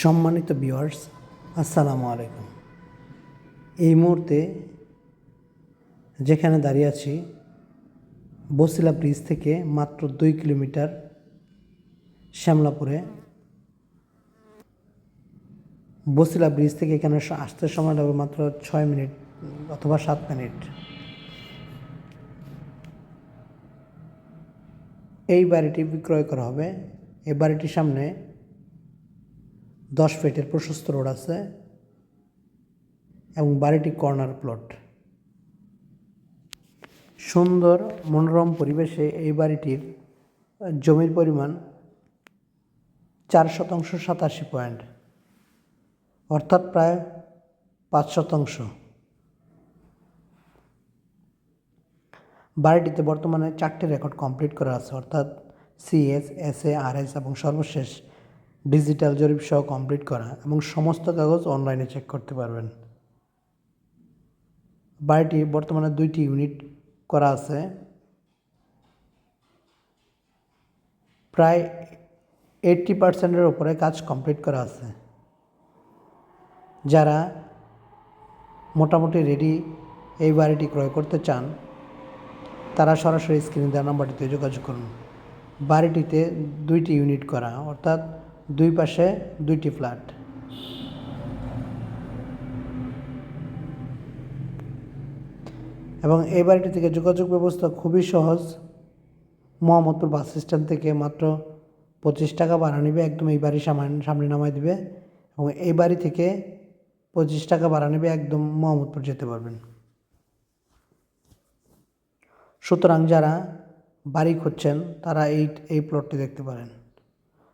সম্মানিত ভিউয়ার্স আসসালামু আলাইকুম। এই মুহূর্তে যেখানে দাঁড়িয়ে আছি, বসিলা ব্রিজ থেকে মাত্র দুই কিলোমিটার শ্যামলাপুরে। বসিলা ব্রিজ থেকে এখানে আসতে সময় লাগবে মাত্র ছয় মিনিট অথবা সাত মিনিট। এই বাড়িটি বিক্রয় করা হবে। এই বাড়িটির সামনে দশ ফিটের প্রশস্ত রোড আছে এবং বাড়িটি কর্নার প্লট। সুন্দর, মনোরম পরিবেশে এই বাড়িটির জমির পরিমাণ চার শতাংশ সাতাশি পয়েন্ট, অর্থাৎ প্রায় পাঁচ শতাংশ। বাড়িটিতে বর্তমানে চারটি রেকর্ড কমপ্লিট করা আছে, অর্থাৎ CS S A, R S এবং সর্বশেষ ডিজিটাল জরিপ সহ কমপ্লিট করা এবং সমস্ত কাগজ অনলাইনে চেক করতে পারবেন। বাড়িটি বর্তমানে দুইটি ইউনিট করা আছে। প্রায় এইট্টি পার্সেন্টের উপরে কাজ কমপ্লিট করা আছে। যারা মোটামুটি রেডি এই বাড়িটি ক্রয় করতে চান, তারা সরাসরি স্ক্রিনে দেওয়া নাম্বারটিতে যোগাযোগ করুন। বাড়িটিতে দুইটি ইউনিট করা, অর্থাৎ দুই পাশে দুইটি ফ্ল্যাট। এবং এই বাড়িটি থেকে যোগাযোগ ব্যবস্থা খুবই সহজ। মোহাম্মদপুর বাস স্ট্যান্ড থেকে মাত্র পঁচিশ টাকা ভাড়া নেবে, একদম এই বাড়ির সামান সামনে নামাই দিবে। এবং এই বাড়ি থেকে পঁচিশ টাকা ভাড়া নেবে, একদম মোহাম্মদপুর যেতে পারবেন। সুতরাং যারা বাড়ি খুঁজছেন, তারা এই এই প্লটটি দেখতে পারেন।